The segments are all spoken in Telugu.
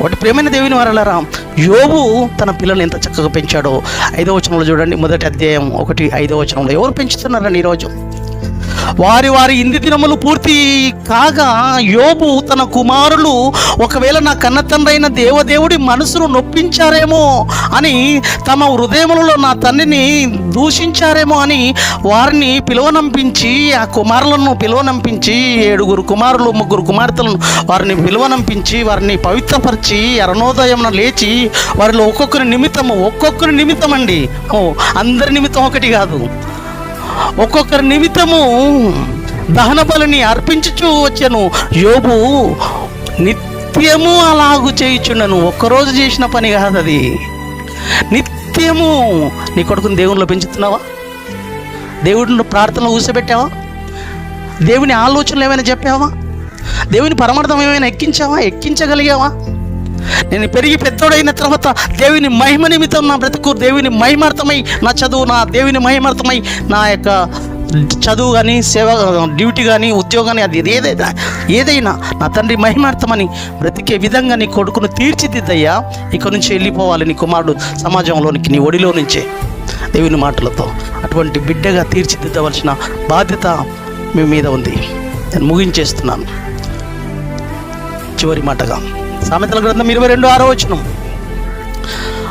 ఒకటి ప్రేమైన దేవుని వారలారా యోబు తన పిల్లల్ని ఎంత చక్కగా పెంచాడో. ఐదో వచనంలో చూడండి మొదటి అధ్యాయం ఒకటి ఐదో వచనంలో. ఎవరు పెంచుతున్నారని ఈరోజు? వారి వారి ఇంది దినములు పూర్తి కాగా యోబు తన కుమారులు ఒకవేళ నా కన్న దేవదేవుడి మనసును నొప్పించారేమో అని తమ హృదయములలో నా తండ్రిని దూషించారేమో అని వారిని పిలువనంపించి ఆ కుమారులను పిలువనంపించి ఏడుగురు కుమారులు ముగ్గురు కుమార్తెలను వారిని పిలువనంపించి వారిని పవిత్రపరిచి అరుణోదయమున లేచి వారిలో ఒక్కొక్కరి నిమిత్తము ఒక్కొక్కరి నిమిత్తం అండి ఓ అందరి నిమిత్తం ఒకటి కాదు. ఒక్కొక్కరి నిమిత్తము దహన బలిని అర్పించుచూ వచ్చాను. యోబు నిత్యము అలాగు చేయుచుండను. ఒక్కరోజు చేసిన పని కాదు అది నిత్యము నీ కొడుకుని దేవునిలో పెంచుతున్నావా? దేవుడిని ప్రార్థనలో ఊసబెట్టావా? దేవుని ఆలోచనలు ఏమైనా చెప్పావా? దేవుని పరమార్థం ఏమైనా ఎక్కించావా? ఎక్కించగలిగావా? నేను పెరిగి పెద్దోడైన తర్వాత దేవుని మహిమ నిమిత్తం నా బ్రతుకు దేవుని మహిమార్థమై నా చదువు నా దేవుని మహిమార్థమై నా యొక్క చదువు కానీ సేవ డ్యూటీ కానీ ఉద్యోగం కానీ అది ఏదైనా ఏదైనా నా తండ్రి మహిమార్థమని బ్రతికే విధంగా నీ కొడుకును తీర్చిదిద్దయ్యా. ఇక నుంచి వెళ్ళిపోవాలి నీ కుమారుడు సమాజంలోనికి నీ ఒడిలో నుంచే. దేవుని మాటలతో అటువంటి బిడ్డగా తీర్చిదిద్దవలసిన బాధ్యత మీ మీద ఉంది. నేను ముగించేస్తున్నాను. చివరి మాటగా. సామెతల గ్రంథం ఇరవై రెండు ఆరో వచ్చిన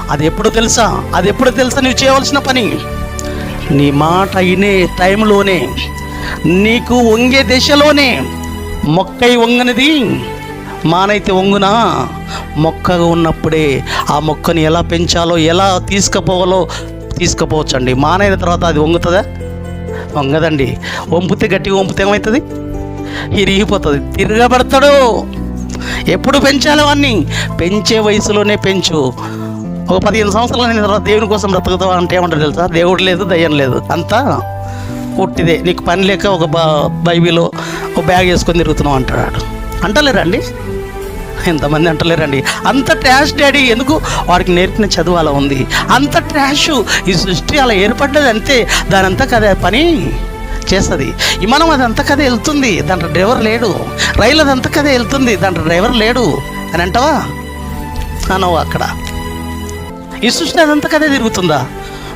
అది ఎప్పుడు తెలుసా? అది ఎప్పుడు తెలుసా? నువ్వు చేయవలసిన పని. నీ మాట అయినే టైంలోనే నీకు వంగే దశలోనే మొక్కై వంగనిది. మానైతే వంగునా? మొక్కగా ఉన్నప్పుడే ఆ మొక్కని ఎలా పెంచాలో ఎలా తీసుకుపోవాలో తీసుకుపోవచ్చండి. మానైన తర్వాత అది వంగుతుందా? వంగదండి. వంపితే గట్టిగా వంపితే ఏమవుతుంది? ఇరిగిపోతుంది తిరగబడతాడు. ఎప్పుడు పెంచాలి వాడిని పెంచే వయసులోనే పెంచు. ఒక పదిహేను సంవత్సరాలు నేను తర్వాత దేవుని కోసం బ్రతుకుతావా అంటే ఏమంటారు తెలుసా? దేవుడు లేదు దయ్యం లేదు. అంతా పుట్టిదే నీకు పని లేక ఒక బైబిలో ఒక బ్యాగ్ వేసుకొని తిరుగుతున్నావు అంటాడు. అంటలేరండి? ఎంతమంది అంటలేరండి? అంత ట్రాష్ డాడీ ఎందుకు? వాడికి నేర్పిన చదువు అలా ఉంది. అంత ట్రాష్ ఈ సృష్టి అలా ఏర్పడ్డది అంతే దానంతా కదా పని? చేస్తుంది. విమానం అదంతా కదే వెళ్తుంది. దాంట్లో డ్రైవర్ లేడు. రైలు అదంతా కదే వెళ్తుంది. దాంట్లో డ్రైవర్ లేడు. అని అంటావా? అనవు అక్కడ. ఈ సృష్టి అదంతా కదే తిరుగుతుందా?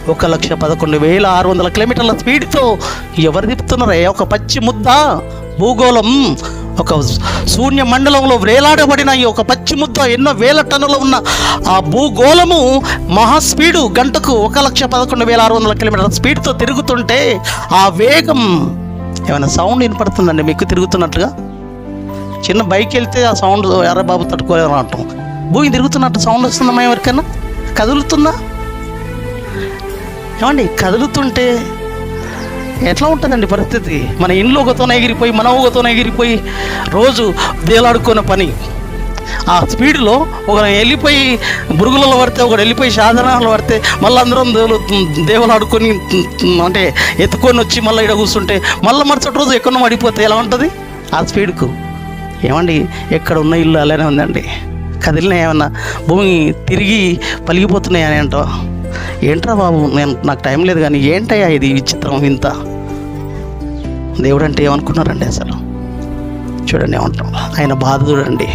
ఒక లక్ష పదకొండు వేల ఆరు వందల కిలోమీటర్ల స్పీడ్తో ఎవరు తిప్పుతున్నారే? ఒక పచ్చి ముద్ద భూగోళం. ఒక శూన్య మండలంలో వేలాడబడిన ఈ ఒక పచ్చి ముద్ద ఎన్నో వేల టన్నులు ఉన్న ఆ భూగోళము మహా స్పీడు గంటకు ఒక లక్ష పదకొండు వేల ఆరు వందల కిలోమీటర్ల స్పీడ్తో తిరుగుతుంటే ఆ వేగం ఏమైనా సౌండ్ వినపడుతుందండి? మీకు తిరుగుతున్నట్టుగా? చిన్న బైక్ వెళ్తే ఆ సౌండ్ ఎర్ర బాబు తట్టుకోలేరు అంటాం భూమి తిరుగుతున్నట్టు సౌండ్ వస్తుందమ్మా ఎవరికైనా? కదులుతుందా? ఏమండి కదులుతుంటే ఎట్లా ఉంటుందండి పరిస్థితి? మన ఇంట్లో ఒకతోనే ఎగిరిపోయి మన ఒకతోనే ఎగిరిపోయి రోజు దేలాడుకున్న పని. ఆ స్పీడ్లో ఒక వెళ్ళిపోయి బురుగులలో పడితే ఒకటి వెళ్ళిపోయి సాధనాలు పడితే మళ్ళీ అందరం దేవులు దేవులాడుకొని అంటే ఎత్తుకొని వచ్చి మళ్ళీ ఇక్కడ కూర్చుంటే మళ్ళీ మరుసటి రోజు ఎక్కడో పడిపోతే ఎలా ఉంటుంది? ఆ స్పీడ్కు. ఏమండి ఎక్కడ ఉన్న ఇల్లు అలానే ఉందండి. కదిలిన ఏమన్నా? భూమి తిరిగి పలిగిపోతున్నాయి అని అంటావా? ఏంట్రా బాబు నేను నాకు టైం లేదు కానీ ఏంటయ్యా ఇది విచిత్రం ఇంత? దేవుడు అంటే ఏమనుకున్నారండి అసలు? చూడండి ఏమంటాం. ఆయన బాధ చూడండి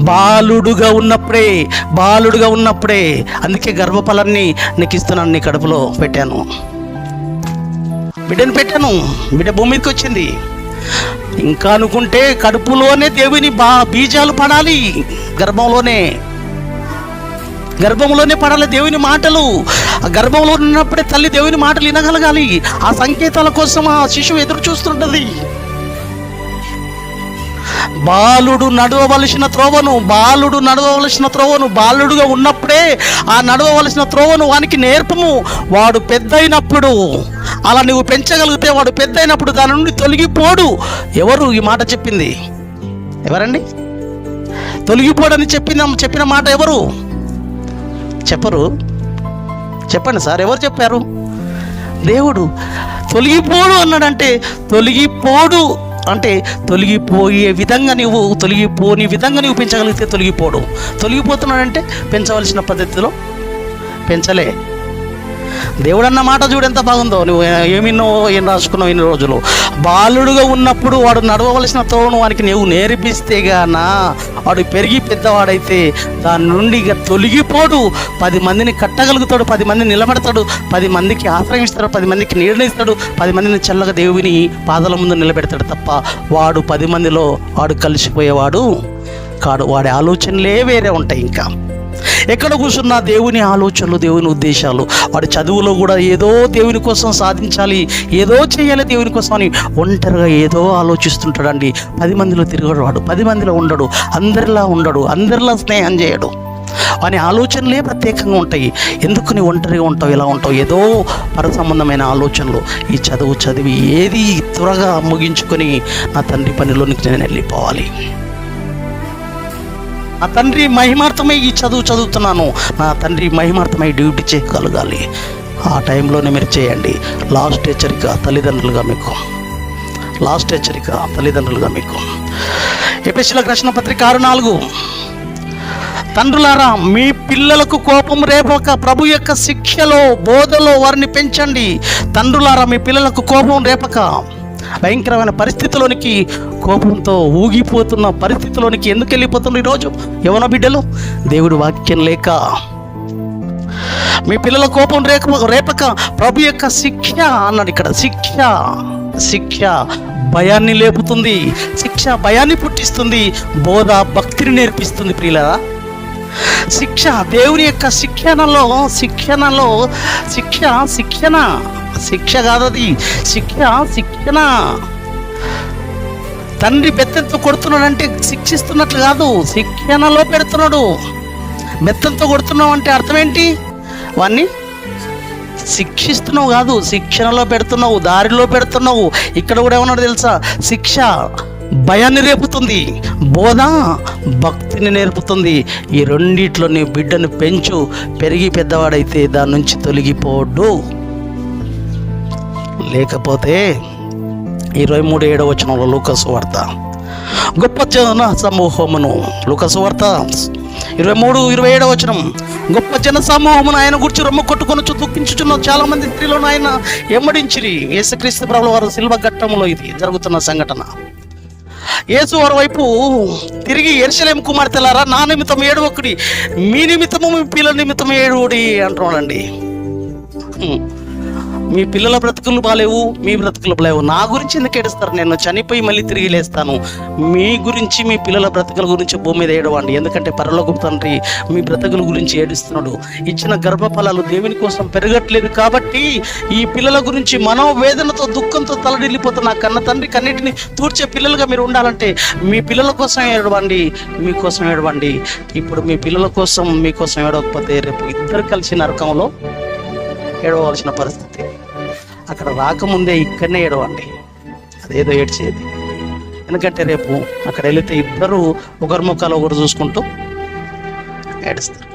బాలుడుగా ఉన్నప్పుడే బాలుడుగా ఉన్నప్పుడే అందుకే గర్భఫలాన్ని నీకు ఇస్తున్నాను నీ కడుపులో పెట్టాను. బిడ్డను పెట్టాను. బిడ్డ భూమి మీదకి వచ్చింది. ఇంకా అనుకుంటే కడుపులోనే దేవుని బా బీజాలు పడాలి. గర్భంలోనే గర్భంలోనే పడాలి దేవుని మాటలు. ఆ గర్భంలో ఉన్నప్పుడే తల్లి దేవుని మాటలు వినగలగాలి. ఆ సంకేతాల కోసం ఆ శిశువు ఎదురు చూస్తుంటది. బాలుడు నడవవలసిన త్రోవను బాలుడు నడవవలసిన త్రోవను బాలుడుగా ఉన్నప్పుడే ఆ నడవవలసిన త్రోవను వానికి నేర్పము. వాడు పెద్దయినప్పుడు అలా నువ్వు పెంచగలిగితే వాడు పెద్దయినప్పుడు దాని నుండి తొలగిపోడు. ఎవరు ఈ మాట చెప్పింది? ఎవరండి? తొలగిపోడని చెప్పిన చెప్పిన మాట ఎవరు? చెప్పరు. చెప్పండి సార్ ఎవరు చెప్పారు? దేవుడు తొలగిపోడు అన్నాడంటే తొలగిపోడు అంటే తొలగిపోయే విధంగా నువ్వు తొలగిపోని విధంగా నువ్వు పెంచగలిగితే తొలగిపోడు. తొలగిపోతున్నాడంటే పెంచవలసిన పద్ధతిలో పెంచలే. దేవుడు అన్న మాట చూడు ఎంత బాగుందో. నువ్వు ఏమిన్నో ఏం రాసుకున్నావు ఇన్ని రోజులు. బాలుడుగా ఉన్నప్పుడు వాడు నడవవలసిన తోను వానికి నువ్వు నేర్పిస్తే గానా వాడు పెరిగి పెద్దవాడైతే దాని నుండి ఇక తొలగిపోడు. పది మందిని కట్టగలుగుతాడు పది మందిని నిలబెడతాడు పది మందికి ఆశ్రయిస్తాడు పది మందికి నీడనిస్తాడు పది మందిని చల్లగా దేవుని పాదల ముందు నిలబెడతాడు తప్ప వాడు పది మందిలో వాడు కలిసిపోయేవాడు కాడు. వాడి ఆలోచనలే వేరే ఉంటాయి ఇంకా. ఎక్కడ కూర్చున్నా దేవుని ఆలోచనలు దేవుని ఉద్దేశాలు. వాడి చదువులో కూడా ఏదో దేవుని కోసం సాధించాలి ఏదో చేయాలి దేవుని కోసం అని ఒంటరిగా ఏదో ఆలోచిస్తుంటాడండి. పది మందిలో తిరగడు వాడు. పది మందిలో ఉండడు. అందరిలా ఉండడు. అందరిలా స్నేహం చేయడు. వాని ఆలోచనలే ప్రత్యేకంగా ఉంటాయి. ఎందుకు నీ ఒంటరిగా ఉంటావు ఇలా ఉంటావు? ఏదో పర సంబంధమైన ఆలోచనలు. ఈ చదువు చదివి ఏది త్వరగా ముగించుకొని నా తండ్రి పనిలోనికి నేను వెళ్ళిపోవాలి. నా తండ్రి మహిమార్థమై ఈ చదువు చదువుతున్నాను. నా తండ్రి మహిమార్థమై డ్యూటీ చేయగలగాలి. ఆ టైంలోనే మీరు చేయండి. లాస్ట్ హెచ్చరిక తల్లిదండ్రులుగా మీకు. లాస్ట్ హెచ్చరిక తల్లిదండ్రులుగా మీకు. ఎపిసిలకు రచన పత్రిక ఆరు నాలుగు. తండ్రులారా మీ పిల్లలకు కోపం రేపక ప్రభు యొక్క శిక్షలో బోధలో వారిని పెంచండి. తండ్రులారా మీ పిల్లలకు కోపం రేపక. భయంకరమైన పరిస్థితిలోనికి కోపంతో ఊగిపోతున్న పరిస్థితిలోనికి ఎందుకు వెళ్ళిపోతున్నారు ఈరోజు? యవన బిడ్డలు? దేవుడి వాక్యం లేక మీ పిల్లల కోపం రేక రేపక ప్రభు యొక్క శిక్ష అన్నాడు ఇక్కడ. శిక్ష శిక్ష భయాన్ని లేపుతుంది శిక్ష భయాన్ని పుట్టిస్తుంది బోధ భక్తిని నేర్పిస్తుంది ప్రియులరా. శిక్ష దేవుని యొక్క శిక్షణలో శిక్షణలో శిక్ష శిక్షణ శిక్ష కాదది. శిక్ష శిక్షణ. తండ్రి బెత్తంతో కొడుతున్నాడంటే శిక్షిస్తున్నట్లు కాదు శిక్షణలో పెడుతున్నాడు. బెత్తంతో కొడుతున్నావు అంటే అర్థం ఏంటి? వాన్ని శిక్షిస్తున్నావు కాదు శిక్షణలో పెడుతున్నావు దారిలో పెడుతున్నావు. ఇక్కడ కూడా ఏమన్నాడు తెలుసా? శిక్ష భయాన్ని రేపుతుంది బోధ భక్తిని నేర్పుతుంది. ఈ రెండిట్లో నీ బిడ్డను పెంచు పెరిగి పెద్దవాడైతే దాని నుంచి తొలగిపోడు. లేకపోతే ఇరవై మూడు ఏడవ వచనంలో లూకసు వార్త. గొప్ప జన సమూహమును. లూకసు వార్త. ఇరవై మూడు ఇరవై ఏడవ వచనం. గొప్ప జన సమూహమును ఆయన గురించి రొమ్మ కొట్టుకొని దుఃఖించుచున్న చాలా మంది స్త్రీలను ఆయన ఎమ్మడించిరి. యేసుక్రీస్తు ప్రభుల వారు శిల్వ ఘట్టంలో ఇది జరుగుతున్న సంఘటన. యేసు వారి వైపు తిరిగి ఎరుసలేం కుమార్తెలారా నా నిమిత్తం ఏడు ఒకటి మీ నిమిత్తము మీ పిల్లల నిమిత్తం ఏడువుడి అంటున్నాడండి. మీ పిల్లల బ్రతుకులు బాలేవు మీ బ్రతుకులు బాలేవు. నా గురించి ఎందుకు ఏడుస్తారు? నేను చనిపోయి మళ్ళీ తిరిగి లేస్తాను. మీ గురించి మీ పిల్లల బ్రతుకుల గురించి భూమి మీద ఏడవండి. ఎందుకంటే పరలోక తండ్రి మీ బ్రతుకుల గురించి ఏడుస్తున్నాడు. ఇచ్చిన గర్భఫలాలు దేవుని కోసం పెరగట్లేదు కాబట్టి ఈ పిల్లల గురించి మనోవేదనతో దుఃఖంతో తలడిల్లిపోతున్న కన్న తండ్రి కన్నిటిని తూర్చే పిల్లలుగా మీరు ఉండాలంటే మీ పిల్లల కోసం ఏడవండి మీకోసం ఏడవండి. ఇప్పుడు మీ పిల్లల కోసం మీకోసం ఏడవకపోతే రేపు ఇద్దరు కలిసి నరకంలో ఏడవలసిన పరిస్థితి. అక్కడ రాకముందే ఇక్కడనే ఏడవండి. అదేదో ఏడ్చేది. ఎందుకంటే రేపు అక్కడ వెళితే ఇద్దరు ఒకరి ముఖాలు ఒకరు చూసుకుంటూ ఏడుస్తారు.